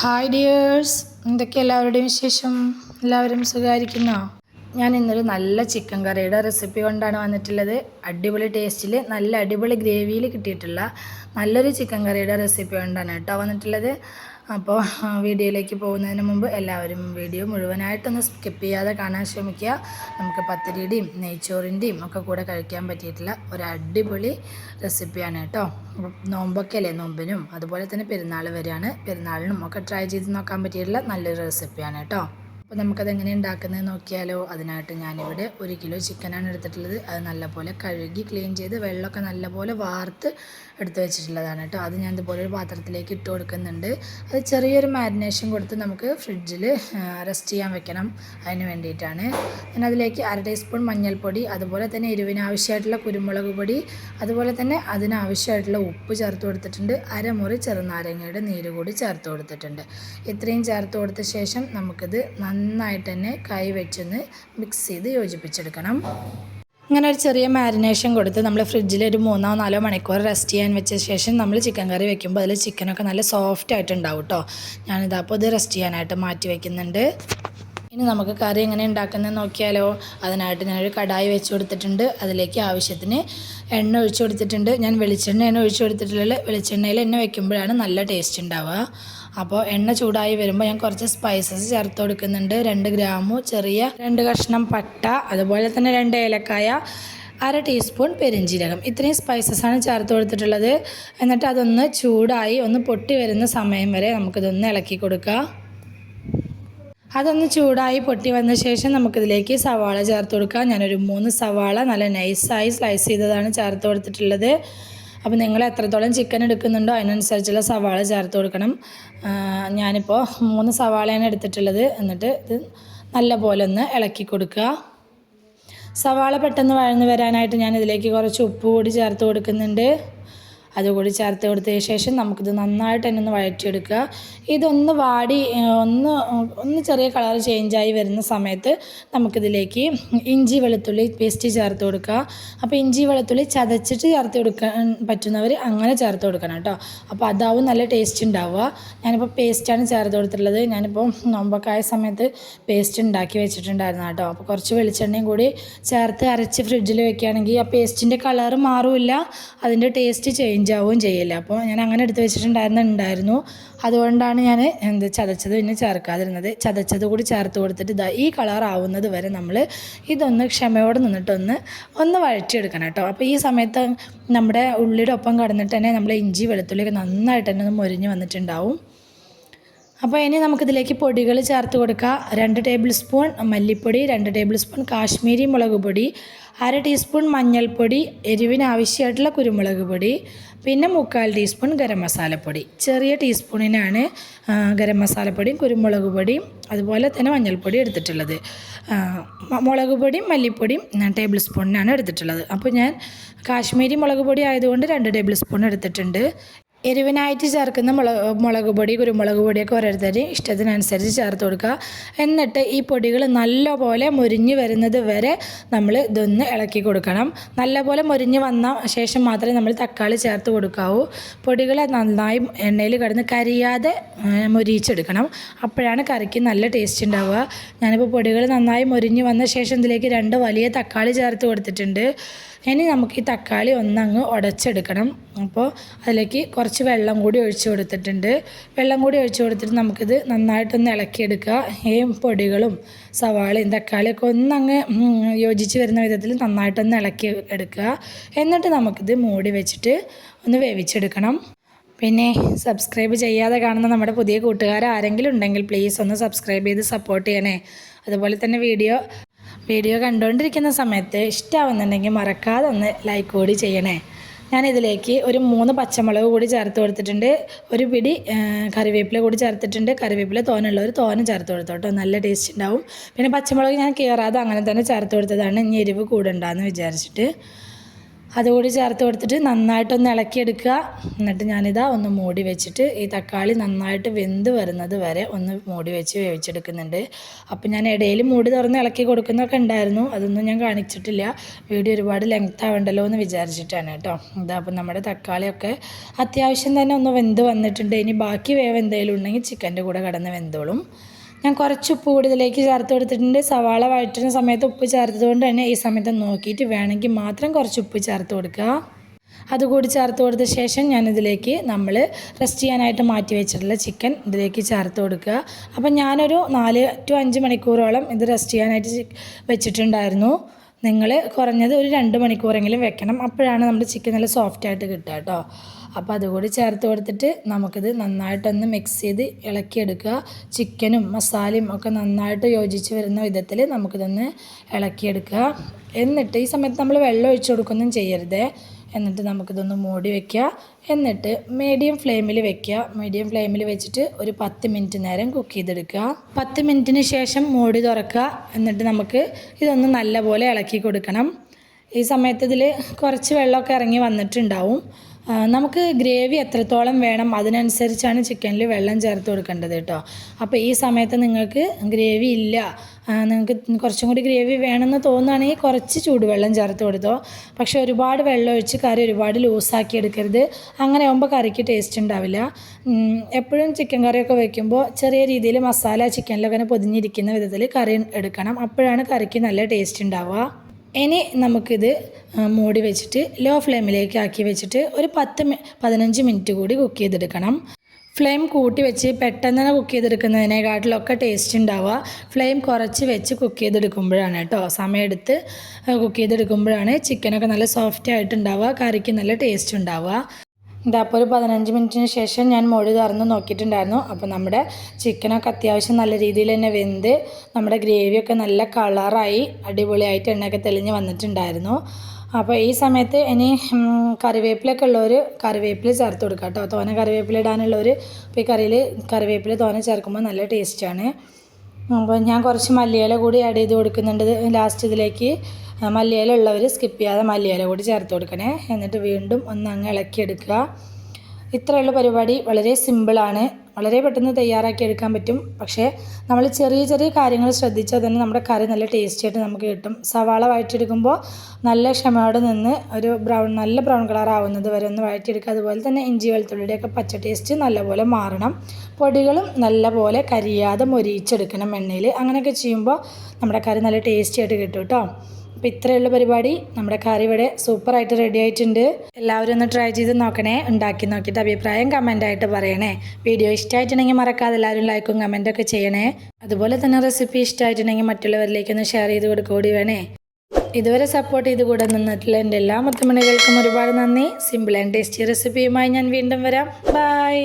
Hi dears എന്തൊക്കെ എല്ലാവരുടെയും വിശേഷം? എല്ലാവരും സുഖമായിരിക്കുന്നോ? ഞാൻ ഇന്നൊരു നല്ല ചിക്കൻ കറിയുടെ റെസിപ്പി കൊണ്ടാണ് വന്നിട്ടുള്ളത്. അടിപൊളി ടേസ്റ്റിൽ നല്ല അടിപൊളി ഗ്രേവിയിൽ കിട്ടിയിട്ടുള്ള നല്ലൊരു ചിക്കൻ കറിയുടെ റെസിപ്പി കൊണ്ടാണ് കേട്ടോ വന്നിട്ടുള്ളത്. അപ്പോൾ വീഡിയോയിലേക്ക് പോകുന്നതിന് മുമ്പ് എല്ലാവരും വീഡിയോ മുഴുവനായിട്ടൊന്ന് സ്കിപ്പ് ചെയ്യാതെ കാണാൻ ശ്രമിക്കുക. നമുക്ക് പത്തിരിയുടെയും നെയ്ച്ചോറിന്റെയും ഒക്കെ കൂടെ കഴിക്കാൻ പറ്റിയിട്ടുള്ള ഒരു അടിപൊളി റെസിപ്പിയാണ് കേട്ടോ. നോമ്പൊക്കെ അല്ലേ നോമ്പിനും അതുപോലെ തന്നെ പെരുന്നാൾ വരെയാണ്. പെരുന്നാളിനും ഒക്കെ ട്രൈ ചെയ്ത് നോക്കാൻ പറ്റിയിട്ടുള്ള നല്ലൊരു റെസിപ്പിയാണ് കേട്ടോ. അപ്പോൾ നമുക്കത് എങ്ങനെ ഉണ്ടാക്കുന്നത് നോക്കിയാലോ. അതിനായിട്ട് ഞാനിവിടെ ഒരു കിലോ ചിക്കനാണ് എടുത്തിട്ടുള്ളത്. അത് നല്ലപോലെ കഴുകി ക്ലീൻ ചെയ്ത് വെള്ളമൊക്കെ നല്ലപോലെ വാർത്ത് എടുത്ത് വെച്ചിട്ടുള്ളതാണ് കേട്ടോ. അത് ഞാൻ ഇതുപോലെ ഒരു പാത്രത്തിലേക്ക് ഇട്ട് കൊടുക്കുന്നുണ്ട്. അത് ചെറിയൊരു മാരിനേഷൻ കൊടുത്ത് നമുക്ക് ഫ്രിഡ്ജിൽ റെസ്റ്റ് ചെയ്യാൻ വെക്കണം അതിന് വേണ്ടിയിട്ടാണ്. ഞാൻ അതിലേക്ക് അര ടീസ്പൂൺ മഞ്ഞൾപ്പൊടി അതുപോലെ തന്നെ എരിവിനാവശ്യമായിട്ടുള്ള കുരുമുളക് പൊടി അതുപോലെ തന്നെ അതിനാവശ്യമായിട്ടുള്ള ഉപ്പ് ചേർത്ത് കൊടുത്തിട്ടുണ്ട്. അരമുറി ചെറുനാരങ്ങയുടെ നീര് കൂടി ചേർത്ത് കൊടുത്തിട്ടുണ്ട്. ഇത്രയും ചേർത്ത് കൊടുത്ത ശേഷം നമുക്കിത് നന്നായിട്ട് തന്നെ കൈ വെച്ചൊന്ന് മിക്സ് ചെയ്ത് യോജിപ്പിച്ചെടുക്കണം. ഇങ്ങനെ ഒരു ചെറിയ മാരിനേഷൻ കൊടുത്ത് നമ്മൾ ഫ്രിഡ്ജിൽ ഒരു മൂന്നോ നാലോ മണിക്കൂർ റെസ്റ്റ് ചെയ്യാൻ വെച്ച ശേഷം നമ്മൾ ചിക്കൻ കറി വെക്കുമ്പോൾ അതിൽ ചിക്കനൊക്കെ നല്ല സോഫ്റ്റ് ആയിട്ടുണ്ടാവും കേട്ടോ ഞാനിതാപ്പോൾ ഇത് റെസ്റ്റ് ചെയ്യാനായിട്ട് മാറ്റി വയ്ക്കുന്നുണ്ട് ഇനി നമുക്ക് കറി എങ്ങനെ ഉണ്ടാക്കുന്നത് നോക്കിയാലോ. അതിനായിട്ട് ഞാനൊരു കടായി വെച്ച് കൊടുത്തിട്ടുണ്ട്. അതിലേക്ക് ആവശ്യത്തിന് എണ്ണ ഒഴിച്ചു കൊടുത്തിട്ടുണ്ട്. ഞാൻ വെളിച്ചെണ്ണയാണ് ഒഴിച്ചു കൊടുത്തിട്ടുള്ളത് വെളിച്ചെണ്ണയിൽ എണ്ണ വെക്കുമ്പോഴാണ് നല്ല ടേസ്റ്റ് ഉണ്ടാവുക. അപ്പോൾ എണ്ണ ചൂടായി വരുമ്പോൾ ഞാൻ കുറച്ച് സ്പൈസസ് ചേർത്ത് കൊടുക്കുന്നുണ്ട്. രണ്ട് ഗ്രാമു ചെറിയ രണ്ട് കഷ്ണം പട്ട അതുപോലെ തന്നെ രണ്ട് ഏലക്കായ അര ടീസ്പൂൺ പെരിഞ്ജീരകം ഇത്രയും സ്പൈസസ് ആണ് ചേർത്ത് കൊടുത്തിട്ടുള്ളത്. എന്നിട്ട് അതൊന്ന് ചൂടായി ഒന്ന് പൊട്ടി വരുന്ന സമയം വരെ നമുക്കിതൊന്ന് ഇളക്കി കൊടുക്കുക അതൊന്ന് ചൂടായി പൊട്ടി വന്ന ശേഷം നമുക്കിതിലേക്ക് സവാള ചേർത്ത് കൊടുക്കാം. ഞാനൊരു മൂന്ന് സവാള നല്ല നൈസായി സ്ലൈസ് ചെയ്തതാണ് ചേർത്ത് കൊടുത്തിട്ടുള്ളത്. അപ്പോൾ നിങ്ങൾ എത്രത്തോളം ചിക്കൻ എടുക്കുന്നുണ്ടോ അതിനനുസരിച്ചുള്ള സവാള ചേർത്ത് കൊടുക്കണം. ഞാനിപ്പോൾ മൂന്ന് സവാളയാണ് എടുത്തിട്ടുള്ളത്. എന്നിട്ട് ഇത് നല്ല പോലെ ഒന്ന് ഇളക്കി കൊടുക്കുക. സവാള പെട്ടെന്ന് വഴന്ന് വരാനായിട്ട് ഞാൻ ഇതിലേക്ക് കുറച്ച് ഉപ്പ് കൂടി ചേർത്ത് കൊടുക്കുന്നുണ്ട്. അതുകൂടി ചേർത്ത് കൊടുത്തതിന് ശേഷം നമുക്കിത് നന്നായിട്ട് തന്നെ ഒന്ന് വഴറ്റിയെടുക്കുക. ഇതൊന്ന് വാടി ഒന്ന് ഒന്ന് ചെറിയ കളർ ചേഞ്ചായി വരുന്ന സമയത്ത് നമുക്കിതിലേക്ക് ഇഞ്ചി വെളുത്തുള്ളി പേസ്റ്റ് ചേർത്ത് കൊടുക്കുക. അപ്പോൾ ഇഞ്ചി വെളുത്തുള്ളി ചതച്ചിട്ട് ചേർത്ത് കൊടുക്കാൻ പറ്റുന്നവർ അങ്ങനെ ചേർത്ത് കൊടുക്കണം കേട്ടോ. അപ്പോൾ അതാവും നല്ല ടേസ്റ്റ് ഉണ്ടാവുക. ഞാനിപ്പോൾ പേസ്റ്റാണ് ചേർത്ത് കൊടുത്തിട്ടുള്ളത്. ഞാനിപ്പോൾ നോമ്പൊക്കെ ആയ സമയത്ത് പേസ്റ്റ് ഉണ്ടാക്കി വെച്ചിട്ടുണ്ടായിരുന്നു കേട്ടോ. അപ്പോൾ കുറച്ച് വെളിച്ചെണ്ണയും കൂടി ചേർത്ത് അരച്ച് ഫ്രിഡ്ജിൽ വെക്കുകയാണെങ്കിൽ ആ പേസ്റ്റിന്റെ കളർ മാറില്ല. അതിന്റെ ടേസ്റ്റ് ചേഞ്ച് ആവുകയും ചെയ്യില്ല. അപ്പോൾ ഞാൻ അങ്ങനെ എടുത്ത് വെച്ചിട്ടുണ്ടായിരുന്നുണ്ടായിരുന്നു. അതുകൊണ്ടാണ് ഞാൻ എന്ത് ചതച്ചത് പിന്നെ ചേർക്കാതിരുന്നത്. ചതച്ചത് കൂടി ചേർത്ത് കൊടുത്തിട്ട് ഇതാ ഈ കളർ ആവുന്നത് വരെ നമ്മൾ ഇതൊന്ന് ക്ഷമയോടെ നിന്നിട്ടൊന്ന് ഒന്ന് വഴറ്റിയെടുക്കണം കേട്ടോ. അപ്പോൾ ഈ സമയത്ത് നമ്മുടെ ഉള്ളിയുടെ ഒപ്പം കടന്നിട്ട് തന്നെ നമ്മൾ ഇഞ്ചി വെളുത്തുള്ളിയൊക്കെ നന്നായിട്ട് തന്നെ ഒന്ന് മൊരിഞ്ഞ് വന്നിട്ടുണ്ടാവും. അപ്പോൾ ഇനി നമുക്കിതിലേക്ക് പൊടികൾ ചേർത്ത് കൊടുക്കാം രണ്ട് ടേബിൾ സ്പൂൺ മല്ലിപ്പൊടി രണ്ട് ടേബിൾ സ്പൂൺ കാശ്മീരി മുളക് പൊടി അര ടീസ്പൂൺ മഞ്ഞൾപ്പൊടി എരിവിന് ആവശ്യമായിട്ടുള്ള കുരുമുളക് പൊടി പിന്നെ മുക്കാൽ ടീസ്പൂൺ ഗരം മസാലപ്പൊടി. ചെറിയ ടീസ്പൂണിനാണ് ഗരം മസാലപ്പൊടിയും കുരുമുളക് പൊടിയും അതുപോലെ തന്നെ മഞ്ഞൾപ്പൊടി എടുത്തിട്ടുള്ളത്. മുളക് പൊടിയും മല്ലിപ്പൊടിയും ടേബിൾ സ്പൂണിനാണ് എടുത്തിട്ടുള്ളത്. അപ്പോൾ ഞാൻ കാശ്മീരി മുളക് പൊടി ആയതുകൊണ്ട് രണ്ട് ടേബിൾ സ്പൂൺ എടുത്തിട്ടുണ്ട്. എരിവിനായിട്ട് ചേർക്കുന്ന മുളക് മുളക് പൊടി കുരുമുളക് പൊടിയൊക്കെ ഓരോരുത്തരും ഇഷ്ടത്തിനനുസരിച്ച് ചേർത്ത് കൊടുക്കുക. എന്നിട്ട് ഈ പൊടികൾ നല്ലപോലെ മുരിഞ്ഞ് വരുന്നത് വരെ നമ്മൾ ഇതൊന്ന് ഇളക്കി കൊടുക്കണം. നല്ലപോലെ മുരിഞ്ഞ് വന്ന ശേഷം മാത്രമേ നമ്മൾ തക്കാളി ചേർത്ത് കൊടുക്കാവൂ. പൊടികളെ നന്നായി എണ്ണയിൽ കിടന്ന് കരിയാതെ മുരിയിച്ചെടുക്കണം. അപ്പോഴാണ് കറിക്ക് നല്ല ടേസ്റ്റ് ഉണ്ടാവുക. ഞാനിപ്പോൾ പൊടികൾ നന്നായി മുരിഞ്ഞ് വന്ന ശേഷം ഇതിലേക്ക് രണ്ട് വലിയ തക്കാളി ചേർത്ത് കൊടുത്തിട്ടുണ്ട്. ഇനി നമുക്ക് ഈ തക്കാളി ഒന്നങ്ങ് ഉടച്ചെടുക്കണം. അപ്പോൾ അതിലേക്ക് കുറച്ച് വെള്ളം കൂടി ഒഴിച്ച് കൊടുത്തിട്ടുണ്ട്. വെള്ളം കൂടി ഒഴിച്ച് കൊടുത്തിട്ട് നമുക്കിത് നന്നായിട്ടൊന്ന് ഇളക്കിയെടുക്കുക. ഈ പൊടികളും സവാളയും തക്കാളിയൊക്കെ ഒന്നങ്ങ് യോജിച്ച് വരുന്ന വിധത്തിൽ നന്നായിട്ടൊന്ന് ഇളക്കി എടുക്കുക. എന്നിട്ട് നമുക്കിത് മൂടി വെച്ചിട്ട് ഒന്ന് വേവിച്ചെടുക്കണം. പിന്നെ സബ്സ്ക്രൈബ് ചെയ്യാതെ കാണുന്ന നമ്മുടെ പുതിയ കൂട്ടുകാർ ആരെങ്കിലും ഉണ്ടെങ്കിൽ പ്ലീസ് ഒന്ന് സബ്സ്ക്രൈബ് ചെയ്ത് സപ്പോർട്ട് ചെയ്യണേ. അതുപോലെ തന്നെ വീഡിയോ വീഡിയോ കണ്ടുകൊണ്ടിരിക്കുന്ന സമയത്ത് ഇഷ്ടമാവുന്നുണ്ടെങ്കിൽ മറക്കാതെ ഒന്ന് ലൈക്ക് കൂടി ചെയ്യണേ. ഞാനിതിലേക്ക് ഒരു മൂന്ന് പച്ചമുളക് കൂടി ചേർത്ത് കൊടുത്തിട്ടുണ്ട്. ഒരു പിടി കറിവേപ്പില കൂടി ചേർത്തിട്ടുണ്ട്. കറിവേപ്പില തോനുള്ള ഒരു തോന ചേർത്ത് കൊടുത്തോട്ടോ നല്ല ടേസ്റ്റ് ഉണ്ടാവും. പിന്നെ പച്ചമുളക് ഞാൻ കീറാതെ അങ്ങനെ തന്നെ ചേർത്ത് കൊടുത്തതാണ്. ഇനി എരിവ് കൂടണ്ടെന്ന് വിചാരിച്ചിട്ട്. അതുകൂടി ചേർത്ത് കൊടുത്തിട്ട് നന്നായിട്ടൊന്ന് ഇളക്കിയെടുക്കുക. എന്നിട്ട് ഞാനിതാ ഒന്ന് മൂടി വെച്ചിട്ട് ഈ തക്കാളി നന്നായിട്ട് വെന്ത് വരുന്നത് വരെ ഒന്ന് മൂടി വെച്ച് വേവിച്ചെടുക്കുന്നുണ്ട്. അപ്പോൾ ഞാൻ ഇടയിൽ മൂടി തുറന്ന് ഇളക്കി കൊടുക്കുന്നൊക്കെ ഉണ്ടായിരുന്നു. അതൊന്നും ഞാൻ കാണിച്ചിട്ടില്ല. വീഡിയോ ഒരുപാട് ലെങ്ത് ആവണ്ടല്ലോ എന്ന് വിചാരിച്ചിട്ടാണ് കേട്ടോ. ഇതാ അപ്പം നമ്മുടെ തക്കാളിയൊക്കെ അത്യാവശ്യം തന്നെ ഒന്ന് വെന്ത് വന്നിട്ടുണ്ട്. ഇനി ബാക്കി വേവ് എന്തെങ്കിലും ഉണ്ടെങ്കിൽ ചിക്കന്റെ കൂടെ കടന്ന് വെന്തോളും. ഞാൻ കുറച്ച് ഉപ്പ് കൂടുതലേക്ക് ചേർത്ത് കൊടുത്തിട്ടുണ്ട്. സവാള വഴറ്റുന്ന സമയത്ത് ഉപ്പ് ചേർത്തതുകൊണ്ട് തന്നെ ഈ സമയത്ത് നോക്കിയിട്ട് വേണമെങ്കിൽ മാത്രം കുറച്ച് ഉപ്പ് ചേർത്ത് കൊടുക്കുക. അതുകൂടി ചേർത്ത് കൊടുത്ത ശേഷം ഞാനിതിലേക്ക് നമ്മൾ റെസ്റ്റ് ചെയ്യാനായിട്ട് മാറ്റി വെച്ചിട്ടുള്ള ചിക്കൻ ഇതിലേക്ക് ചേർത്ത് കൊടുക്കുക. അപ്പം ഞാനൊരു നാല് ടു അഞ്ച് മണിക്കൂറോളം ഇത് റെസ്റ്റ് ചെയ്യാനായിട്ട് വെച്ചിട്ടുണ്ടായിരുന്നു. നിങ്ങൾ കുറഞ്ഞത് ഒരു രണ്ട് മണിക്കൂറെങ്കിലും വെക്കണം. അപ്പോഴാണ് നമ്മുടെ ചിക്കൻ നല്ല സോഫ്റ്റായിട്ട് കിട്ടുക കേട്ടോ. അപ്പോൾ അതുകൂടി ചേർത്ത് കൊടുത്തിട്ട് നമുക്കിത് നന്നായിട്ടൊന്ന് മിക്സ് ചെയ്ത് ഇളക്കിയെടുക്കുക. ചിക്കനും മസാലയും ഒക്കെ നന്നായിട്ട് യോജിച്ച് വരുന്ന വിധത്തിൽ നമുക്കിതൊന്ന് ഇളക്കിയെടുക്കുക. എന്നിട്ട് ഈ സമയത്ത് നമ്മൾ വെള്ളം ഒഴിച്ചു കൊടുക്കൊന്നും ചെയ്യരുത്. എന്നിട്ട് നമുക്കിതൊന്ന് മൂടി വെക്കുക. എന്നിട്ട് മീഡിയം ഫ്ലെയിമിൽ വെക്കുക. മീഡിയം ഫ്ലെയിമിൽ വെച്ചിട്ട് ഒരു പത്ത് മിനിറ്റ് നേരം കുക്ക് ചെയ്തെടുക്കുക. പത്ത് മിനിറ്റിന് ശേഷം മൂടി തുറക്കുക. എന്നിട്ട് നമുക്ക് ഇതൊന്ന് നല്ലപോലെ ഇളക്കി കൊടുക്കണം. ഈ സമയത്ത് ഇതിൽ കുറച്ച് വെള്ളമൊക്കെ ഇറങ്ങി വന്നിട്ടുണ്ടാവും. നമുക്ക് ഗ്രേവി എത്രത്തോളം വേണം അതിനനുസരിച്ചാണ് ചിക്കനിൽ വെള്ളം ചേർത്ത് കൊടുക്കേണ്ടത് കേട്ടോ. അപ്പോൾ ഈ സമയത്ത് നിങ്ങൾക്ക് ഗ്രേവി ഇല്ല നിങ്ങൾക്ക് കുറച്ചും കൂടി ഗ്രേവി വേണമെന്ന് തോന്നുകയാണെങ്കിൽ കുറച്ച് ചൂടുവെള്ളം ചേർത്ത് കൊടുത്തോ. പക്ഷേ ഒരുപാട് വെള്ളം ഒഴിച്ച് കറി ഒരുപാട് ലൂസാക്കി എടുക്കരുത്. അങ്ങനെ ആകുമ്പോൾ കറിക്ക് ടേസ്റ്റ് ഉണ്ടാവില്ല. എപ്പോഴും ചിക്കൻ കറിയൊക്കെ വെക്കുമ്പോൾ ചെറിയ രീതിയിൽ മസാല ചിക്കനിലൊക്കെ പൊതിഞ്ഞിരിക്കുന്ന വിധത്തിൽ കറി എടുക്കണം. അപ്പോഴാണ് കറിക്ക് നല്ല ടേസ്റ്റ് ഉണ്ടാവുക. ഇനി നമുക്കിത് മൂടി വെച്ചിട്ട് ലോ ഫ്ലെയിമിലേക്ക് ആക്കി വെച്ചിട്ട് ഒരു പത്ത് പതിനഞ്ച് മിനിറ്റ് കൂടി കുക്ക് ചെയ്തെടുക്കണം. ഫ്ലെയിം കൂട്ടി വെച്ച് പെട്ടെന്ന് തന്നെ കുക്ക് ചെയ്തെടുക്കുന്നതിനെക്കാട്ടിലൊക്കെ ടേസ്റ്റ് ഉണ്ടാവുക. ഫ്ലെയിം കുറച്ച് വെച്ച് കുക്ക് ചെയ്തെടുക്കുമ്പോഴാണ് കേട്ടോ സമയമെടുത്ത് കുക്ക് ചെയ്തെടുക്കുമ്പോഴാണ് ചിക്കനൊക്കെ നല്ല സോഫ്റ്റ് ആയിട്ടുണ്ടാവുക കറിക്ക് നല്ല ടേസ്റ്റ് ഉണ്ടാവുക. ഇതാ അപ്പോൾ ഒരു പതിനഞ്ച് മിനിറ്റിന് ശേഷം ഞാൻ മൊഴി തുറന്ന് നോക്കിയിട്ടുണ്ടായിരുന്നു. അപ്പോൾ നമ്മുടെ ചിക്കനൊക്കെ അത്യാവശ്യം നല്ല രീതിയിൽ തന്നെ വെന്ത് നമ്മുടെ ഗ്രേവിയൊക്കെ നല്ല കളറായി അടിപൊളിയായിട്ട് എണ്ണയൊക്കെ തെളിഞ്ഞ് വന്നിട്ടുണ്ടായിരുന്നു. അപ്പോൾ ഈ സമയത്ത് ഇനി കറിവേപ്പിലൊക്കെ ഉള്ളവർ കറിവേപ്പില ചേർത്ത് കൊടുക്കുക കേട്ടോ. തോന കറിവേപ്പില ഇടാനുള്ളവർ ഇപ്പോൾ ഈ കറിയിൽ കറിവേപ്പില തോന ചേർക്കുമ്പോൾ നല്ല ടേസ്റ്റാണ് അപ്പോൾ ഞാൻ കുറച്ച് മല്ലിയില കൂടി ആഡ് ചെയ്ത് കൊടുക്കുന്നുണ്ട് ലാസ്റ്റ് ഇതിലേക്ക്. ആ, മല്ലിയില ഉള്ളവർ സ്കിപ്പ് ചെയ്യാതെ മല്ലിയില കൂടി ചേർത്ത് കൊടുക്കണേ. എന്നിട്ട് വീണ്ടും ഒന്ന് അങ്ങ് ഇളക്കിയെടുക്കുക ഇത്രയുള്ള പരിപാടി വളരെ സിമ്പിളാണ് വളരെ പെട്ടെന്ന് തയ്യാറാക്കി എടുക്കാൻ പറ്റും. പക്ഷേ നമ്മൾ ചെറിയ ചെറിയ കാര്യങ്ങൾ ശ്രദ്ധിച്ചാൽ തന്നെ നമ്മുടെ കറി നല്ല ടേസ്റ്റി ആയിട്ട് നമുക്ക് കിട്ടും. സവാള വഴറ്റിയെടുക്കുമ്പോൾ നല്ല ക്ഷമയോടെ നിന്ന് ഒരു ബ്രൗൺ നല്ല ബ്രൗൺ കളർ ആവുന്നത് വരെ ഒന്ന് വഴറ്റിയെടുക്കുക. അതുപോലെ തന്നെ ഇഞ്ചി വെളുത്തുള്ളിയുടെയൊക്കെ പച്ച ടേസ്റ്റ് നല്ലപോലെ മാറണം. പൊടികളും നല്ലപോലെ കരിയാതെ മൊരിയിച്ചെടുക്കണം എണ്ണയിൽ. അങ്ങനെയൊക്കെ ചെയ്യുമ്പോൾ നമ്മുടെ കറി നല്ല ടേസ്റ്റി ആയിട്ട് കിട്ടും കേട്ടോ. അപ്പോൾ ഇത്രയുള്ള പരിപാടി നമ്മുടെ കറി ഇവിടെ സൂപ്പറായിട്ട് റെഡി ആയിട്ടുണ്ട്. എല്ലാവരും ഒന്ന് ട്രൈ ചെയ്ത് നോക്കണേ. ഉണ്ടാക്കി നോക്കിയിട്ട് അഭിപ്രായം കമന്റായിട്ട് പറയണേ. വീഡിയോ ഇഷ്ടമായിട്ടുണ്ടെങ്കിൽ മറക്കാതെ എല്ലാവരും ലൈക്കും കമന്റൊക്കെ ചെയ്യണേ. അതുപോലെ തന്നെ റെസിപ്പി ഇഷ്ടമായിട്ടുണ്ടെങ്കിൽ മറ്റുള്ളവരിലേക്കൊന്ന് ഷെയർ ചെയ്ത് കൊടുക്കൂടി വേണേ. ഇതുവരെ സപ്പോർട്ട് ചെയ്ത് കൂടെ നിന്നിട്ടുള്ള എന്റെ എല്ലാ മുത്തുമണികൾക്കും ഒരുപാട് നന്ദി. സിമ്പിൾ ആൻഡ് ടേസ്റ്റി റെസിപ്പിയുമായി ഞാൻ വീണ്ടും വരാം. ബൈ